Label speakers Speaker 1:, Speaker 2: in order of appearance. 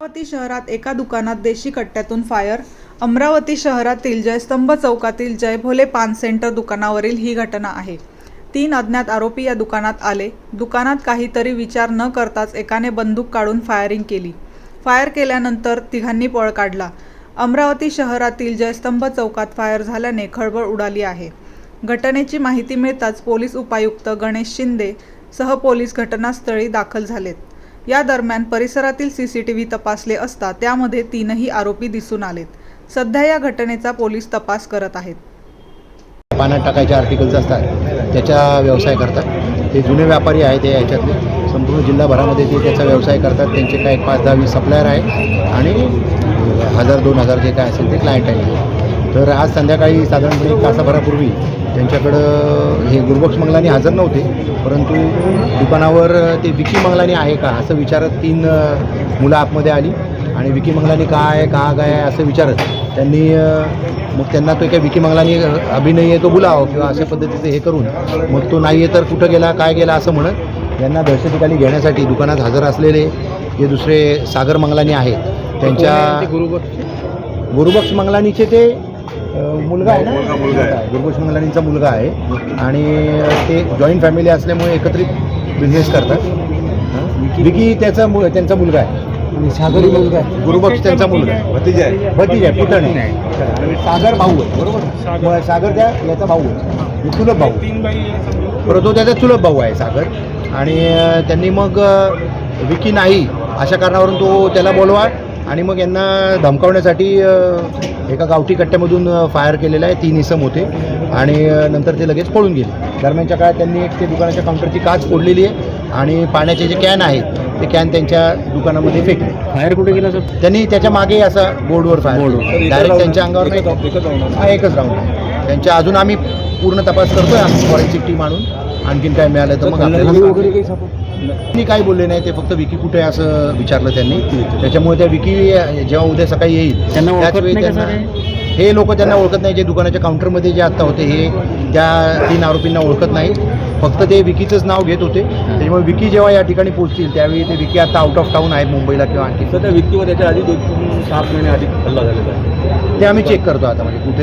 Speaker 1: अमरावती शहरात एका दुकानात देशी कट्ट्यातून फायर अमरावती शहरातील जयस्तंभ चौकातील जय भोले पान सेंटर दुकानावरील ही घटना आहे. तीन अज्ञात आरोपी या दुकानात आले. दुकानात काहीतरी विचार न करताच एकाने बंदूक काढून फायरिंग केली. फायर केल्यानंतर तिघांनी पळ काढला. अमरावती शहरातील जयस्तंभ चौकात फायर झाल्याने खळबळ उडाली आहे. घटनेची माहिती मिळताच पोलीस उपायुक्त गणेश शिंदे सह पोलीस घटनास्थळी दाखल झालेत. या दरम्यान परिसरातील सीसीटीव्ही तपासले असता त्यामध्ये तीनही आरोपी दिसून आलेत. सध्या या घटनेचा पोलीस तपास करत आहेत.
Speaker 2: पाण्यात टाकायचे आर्टिकल्स असतात त्याचा व्यवसाय करतात. ते जुने व्यापारी आहेत ते याच्यातले. संपूर्ण जिल्हाभरामध्ये ते त्याचा व्यवसाय करतात. त्यांचे काय पाच दहा वीस सप्लायर आहे आणि हजार दोन हजार जे काय असेल ते क्लायंट आहे तर आज संध्याकाळी साधारणपणे एक तासाभरापूर्वी त्यांच्याकडं हे गुरुबक्ष मंगलानी हजर नव्हते परंतु दुकानावर ते विकी मंगलानी आहे का असं विचारत तीन मुलं आतमध्ये आली. आणि विकी मंगलानी काय का काय आहे असं विचारत. त्यांनी मग त्यांना तो काय विकी मंगलानी अभिनय आहे तो बोलावं किंवा अशा पद्धतीचं हे करून मग तो नाही आहे तर कुठं गेला काय गेला असं म्हणत यांना दहशतीखाली घेण्यासाठी दुकानात हजर असलेले जे दुसरे सागर मंगलानी आहेत त्यांच्या गुरुबक्ष मंगलानीचे ते मुलगा आहे ना? गुरुबक्ष मंगलानींचा मुलगा आहे. आणि ते जॉईंट फॅमिली असल्यामुळे एकत्रित बिझनेस करतात? विकी त्याचा मु त्यांचा मुलगा आहे. आणि सागरी मुलगा आहे. गुरुबक्ष त्यांचा मुलगा आहे.
Speaker 3: भतीजा आहे.
Speaker 2: भतीज आहे पुतणी. आहे. आणि सागर भाऊ आहे. बरोबर? मग सागर त्या याचा भाऊ आहे. चुलत भाऊ. बरं तो त्याचा चुलत भाऊ आहे सागर. आणि त्यांनी मग विकी नाही. अशा कारणावरून तो त्याला बोलवा. आणि मग यांना धमकावण्यासाठी एका गावठी कट्ट्यामधून फायर केलेला आहे. तीन इसम होते. आणि नंतर ते लगेच पळून गेले. दरम्यानच्या काळात त्यांनी एक ते दुकानाच्या काउंटरची काच फोडलेली आहे. आणि पाण्याचे जे कॅन आहेत ते कॅन त्यांच्या दुकानामध्ये फेकले.
Speaker 3: बाहेर कुठे गेला सर?
Speaker 2: त्यांनी त्याच्यामागे असं बोर्डवर फायर
Speaker 3: बोर्डवर.
Speaker 2: डायरेक्ट त्यांच्या अंगावर नाही.
Speaker 3: एकच राऊंड
Speaker 2: हा एकच राऊंड आहे. त्यांच्या अजून आम्ही पूर्ण तपास करतोय आम्ही फॉरेन्सिक टीम आणून. आणखीन काय मिळालं तर मग आपल्याला त्यांनी काही बोलले नाही ते फक्त विकी कुठे आहे असं विचारलं त्यांनी. त्याच्यामुळे त्या विकी जेव्हा उद्या सकाळी येईल
Speaker 3: त्यांना ओळखत
Speaker 2: त्याच वेळी
Speaker 3: नाही
Speaker 2: त्यांना हे? लोक त्यांना ओळखत नाही जे दुकानाच्या काउंटरमध्ये जे आत्ता होते हे त्या तीन आरोपींना ओळखत नाहीत. फक्त ते विकीचंच नाव घेत होते. त्याच्यामुळे विकी जेव्हा या ठिकाणी पोहोचतील त्यावेळी ते विकी आता आउट ऑफ टाऊन आहेत मुंबईला किंवा आणखी
Speaker 3: सर त्या व्यक्तीवर त्याच्या आधी दोन तीन सात महिने आधी हल्ला झालेला आहे.
Speaker 2: ते आम्ही चेक करतो आता म्हणजे कुठे